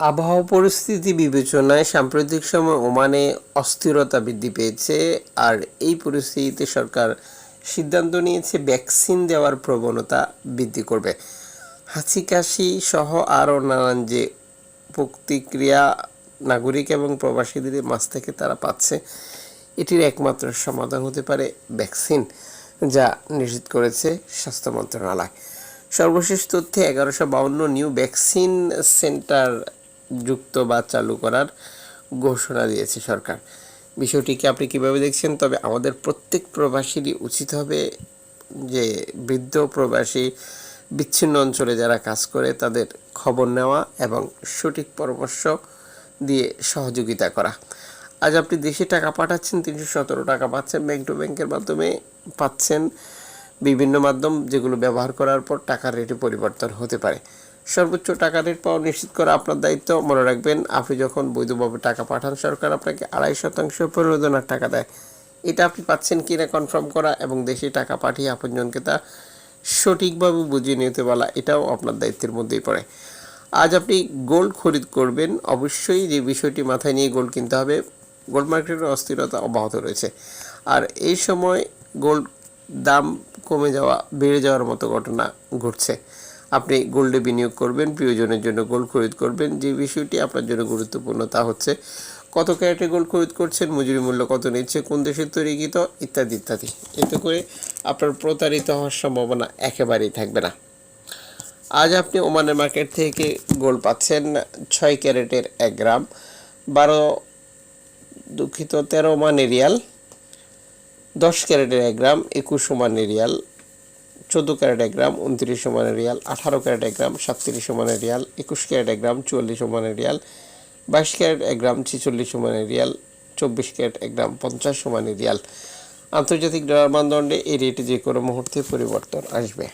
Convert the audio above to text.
আবহাওয়া পরিস্থিতি বিবেচনায় সাম্প্রতিক সময় ওমানে অস্থিরতা বৃদ্ধি পেয়েছে আর এই পরিস্থিতিতে সরকার সিদ্ধান্ত নিয়েছে ভ্যাকসিন দেওয়ার প্রবণতা বৃদ্ধি করবে। হাঁচি কাশি সহ আরও নানান যে প্রতিক্রিয়া নাগরিক এবং প্রবাসীদের মাছ থেকে তারা পাচ্ছে, এটির একমাত্র সমাধান হতে পারে ভ্যাকসিন, যা নিশ্চিত করেছে স্বাস্থ্য মন্ত্রণালয়। সর্বশেষ তথ্যে এগারোশো বাউন্ন নিউ ভ্যাকসিন সেন্টার যুক্ত বা চালু করার ঘোষণা দিয়েছে সরকার। বিষয়টিকে আপনি কীভাবে দেখছেন? তবে আমাদের প্রত্যেক প্রবাসীরই উচিত হবে যে বৃদ্ধ প্রবাসী বিচ্ছিন্ন অঞ্চলে যারা কাজ করে তাদের খবর নেওয়া এবং সঠিক পরামর্শ দিয়ে সহযোগিতা করা। আজ আপনি দেশে টাকা পাঠাচ্ছেন, তিনশো সতেরো টাকা পাচ্ছেন ব্যাংক টু ব্যাংকের মাধ্যমে, পাচ্ছেন বিভিন্ন মাধ্যম যেগুলো ব্যবহার করার পর টাকার রেটে পরিবর্তন হতে পারে। সর্বোচ্চ টাকা রেট পাওয়া নিশ্চিত করা আপনার দায়িত্ব। মনে রাখবেন, আপনি যখন বৈধভাবে টাকা পাঠান, সরকার আপনাকে আড়াই শতাংশ প্রণোদনার টাকা দেয়। এটা আপনি পাচ্ছেন কি না কনফার্ম করা এবং দেশে টাকা পাঠিয়ে আপনজনকে তা সঠিকভাবে বুঝিয়ে নিতে বলা, এটাও আপনার দায়িত্বের মধ্যেই পড়ে। আজ আপনি গোল্ড খরিদ করবেন, অবশ্যই যে বিষয়টি মাথায় নিয়ে গোল্ড কিনতে হবে, গোল্ড মার্কেটের অস্থিরতা অব্যাহত রয়েছে। আর এই সময় গোল্ড দাম কমে যাওয়া, বেড়ে যাওয়ার মতো ঘটনা ঘটছে। আপনি গোল্ডে বিনিয়োগ করবেন, প্রিয়জনের জন্য গোল্ড খরিদ করবেন। যে বিষয়টি আপনার জন্য গুরুত্বপূর্ণ তা হচ্ছে, কত ক্যারেটে গোল্ড খরিদ করছেন, মজুরি মূল্য কত নিচ্ছে, কোন দেশের তৈরিকৃত, ইত্যাদি ইত্যাদি। এতে করে আপনার প্রতারিত হওয়ার সম্ভাবনা একেবারেই থাকবে না। আজ আপনি ওমানের মার্কেট থেকে গোল্ড পাচ্ছেন ছয় ক্যারেটের এক গ্রাম, বারো দুঃখিত, তেরো মানে রিয়াল দশ ক্যারেটের এক গ্রাম, একুশ সমানে রিয়াল চোদ্দ ক্যারেট এক গ্রাম, উনত্রিশ সমানে রিয়াল, আঠারো ক্যারেট এক গ্রাম, সাতত্রিশ সমানে রিয়াল, একুশ ক্যারেট গ্রাম, চুয়াল্লিশ সমানে রিয়াল, বাইশ ক্যারেট এক গ্রাম, ছেচল্লিশ সমানে রিয়াল, চব্বিশ ক্যারেট এক গ্রাম, পঞ্চাশ সমানে রিয়াল। আন্তর্জাতিক ডলার মানদণ্ডে এই রেটে যে কোনো মুহূর্তে পরিবর্তন আসবে।